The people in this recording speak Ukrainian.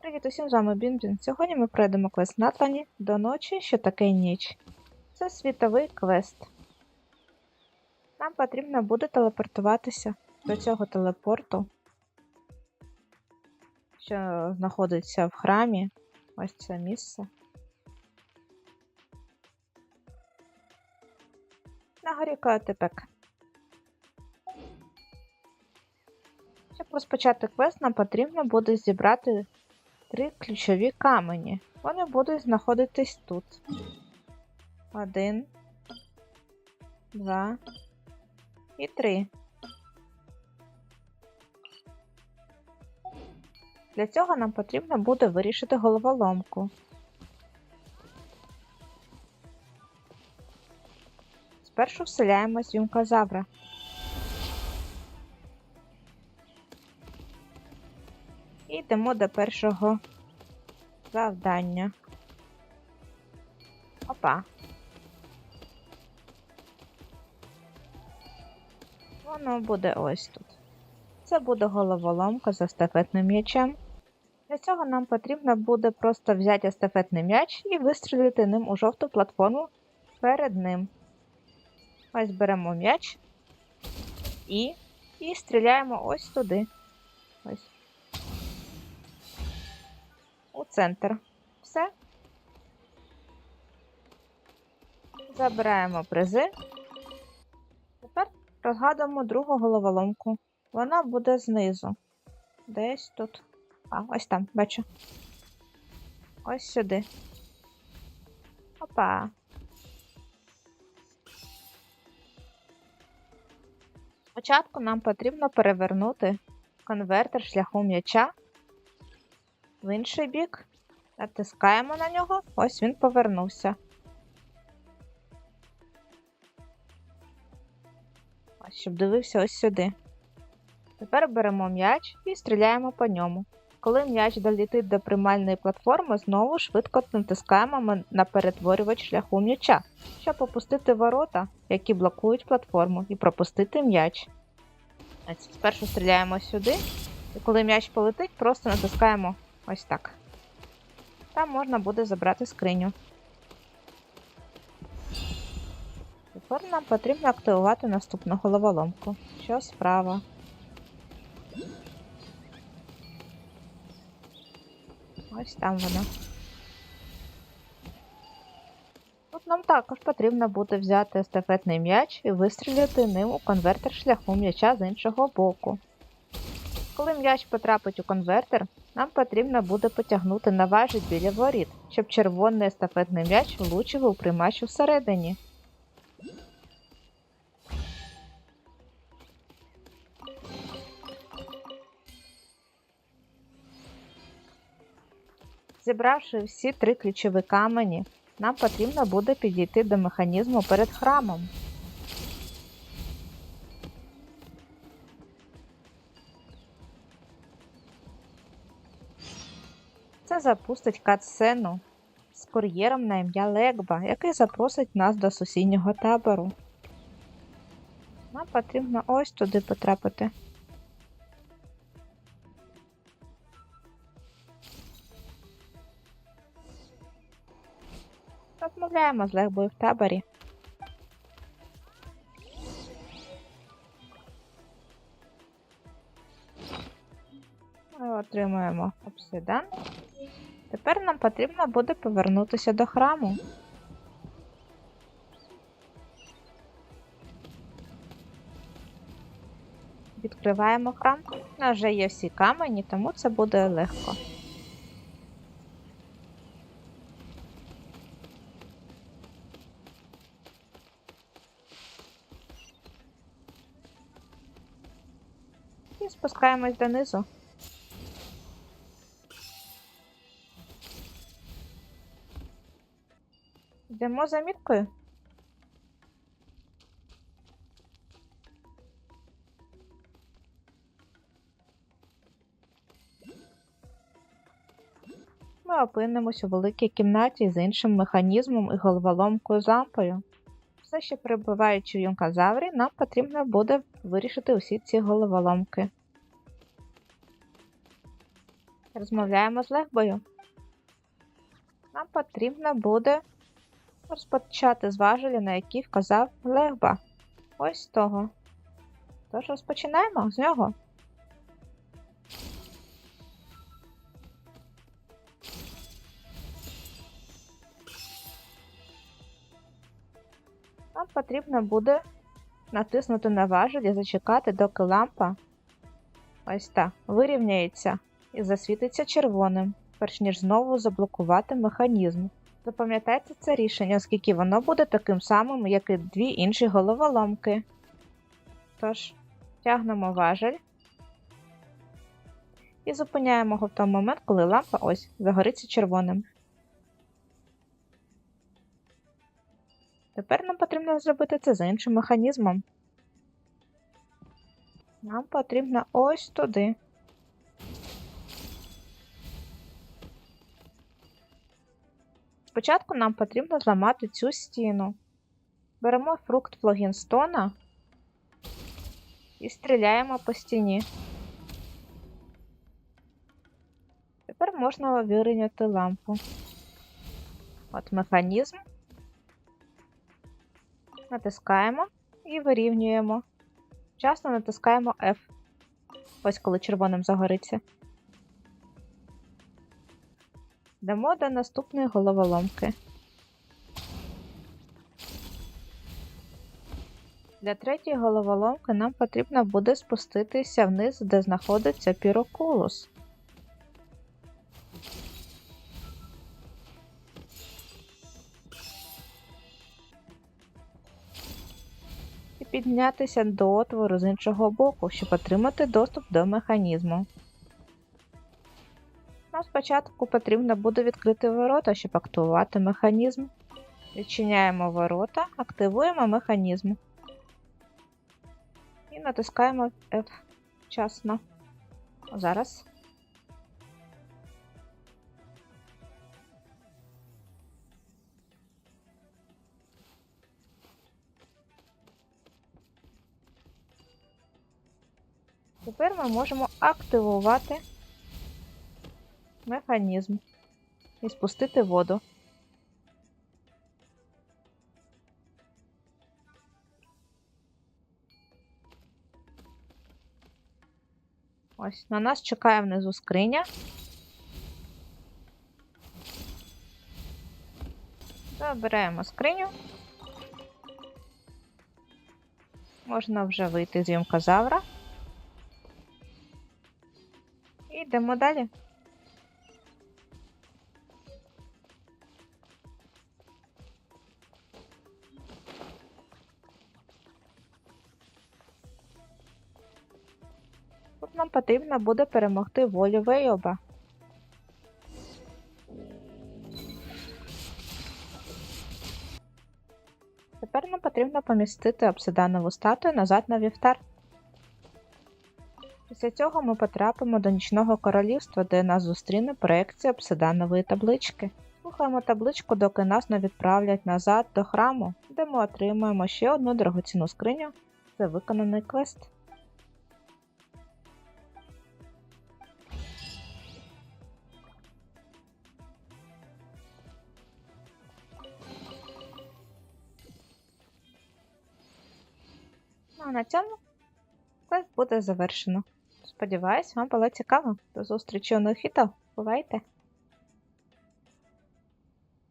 Привіт усім, з вами Бінбін. Сьогодні ми пройдемо квест Натлані до ночі, що таке ніч. Це світовий квест. Нам потрібно буде телепортуватися до цього телепорту, що знаходиться в храмі. Ось це місце. На горі Коатепек. Щоб розпочати квест, нам потрібно буде зібрати три ключові камені. Вони будуть знаходитись тут. Один, два і три. Для цього нам потрібно буде вирішити головоломку. Спершу вселяємось в юнказавра. Йдемо до першого завдання. Опа. Воно буде ось тут. Це буде головоломка з естафетним м'ячем. Для цього нам потрібно буде просто взяти естафетний м'яч і вистрілити ним у жовту платформу перед ним. Ось беремо м'яч і, і стріляємо ось туди. Ось центр. Все. Забираємо призи. Тепер розгадуємо другу головоломку. Вона буде знизу. Десь тут. А, ось там, бачу. Ось сюди. Опа. Спочатку нам потрібно перевернути конвертер шляхом м'яча в інший бік. Натискаємо на нього, ось він повернувся. Ось, щоб дивився ось сюди. Тепер беремо м'яч і стріляємо по ньому. Коли м'яч долітить до приймальної платформи, знову швидко натискаємо на перетворювач шляху м'яча, щоб опустити ворота, які блокують платформу, і пропустити м'яч. Спершу стріляємо сюди, і коли м'яч полетить, просто натискаємо ось так. Там можна буде забрати скриню. Тепер нам потрібно активувати наступну головоломку. Що справа? Ось там вона. Тут нам також потрібно буде взяти естафетний м'яч і вистрілити ним у конвертер шляху м'яча з іншого боку. Коли м'яч потрапить у конвертер, нам потрібно буде потягнути на важіль біля воріт, щоб червоний естафетний м'яч влучив у приймач всередині. Зібравши всі три ключові камені, нам потрібно буде підійти до механізму перед храмом. Це запустить катсцену з кур'єром на ім'я Легба, який запросить нас до сусіднього табору. Нам потрібно ось туди потрапити. Розмовляємо з Легбою в таборі. Отримуємо обсидан. Тепер нам потрібно буде повернутися до храму. Відкриваємо храм. У нас вже є всі камені, тому це буде легко. І спускаємось донизу. Йдемо за міткою. Ми опинимось у великій кімнаті з іншим механізмом і головоломкою з лампою. Все ще перебуваючи в юнказаврі, нам потрібно буде вирішити усі ці головоломки. Розмовляємо з легбою. Нам потрібно буде розпочати з важелі, на який вказав легба. Ось того. Тож розпочинаємо з нього. Нам потрібно буде натиснути на важель і зачекати, доки лампа ось так вирівняється і засвітиться червоним, перш ніж знову заблокувати механізм. Запам'ятайте це рішення, оскільки воно буде таким самим, як і дві інші головоломки. Тож, тягнемо важель і зупиняємо його в той момент, коли лампа ось загориться червоним. Тепер нам потрібно зробити це за іншим механізмом. Нам потрібно ось туди. Спочатку нам потрібно зламати цю стіну. Беремо фрукт флогінстона і стріляємо по стіні. Тепер можна вирівняти лампу. От механізм. Натискаємо і вирівнюємо. Вчасно натискаємо F. Ось коли червоним загориться. Йдемо до наступної головоломки. Для третьої головоломки нам потрібно буде спуститися вниз, де знаходиться пірокулус. І піднятися до отвору з іншого боку, щоб отримати доступ до механізму. Спочатку потрібно буде відкрити ворота, щоб активувати механізм. Відчиняємо ворота, активуємо механізм. І натискаємо F вчасно. Зараз. Тепер ми можемо активувати механізм і спустити воду. Ось на нас чекає внизу скриня. Забираємо скриню. Можна вже вийти з йомкозавра. І йдемо далі. Тут нам потрібно буде перемогти волю Вейоба. Тепер нам потрібно помістити обсиданову статую назад на вівтар. Після цього ми потрапимо до нічного королівства, де нас зустріне проекція обсиданової таблички. Слухаємо табличку, доки нас не відправлять назад до храму, де ми отримаємо ще одну дорогоцінну скриню за виконаний квест. А на цьому квест буде завершено. Сподіваюсь, вам було цікаво. До зустрічі у нових відео. Бувайте!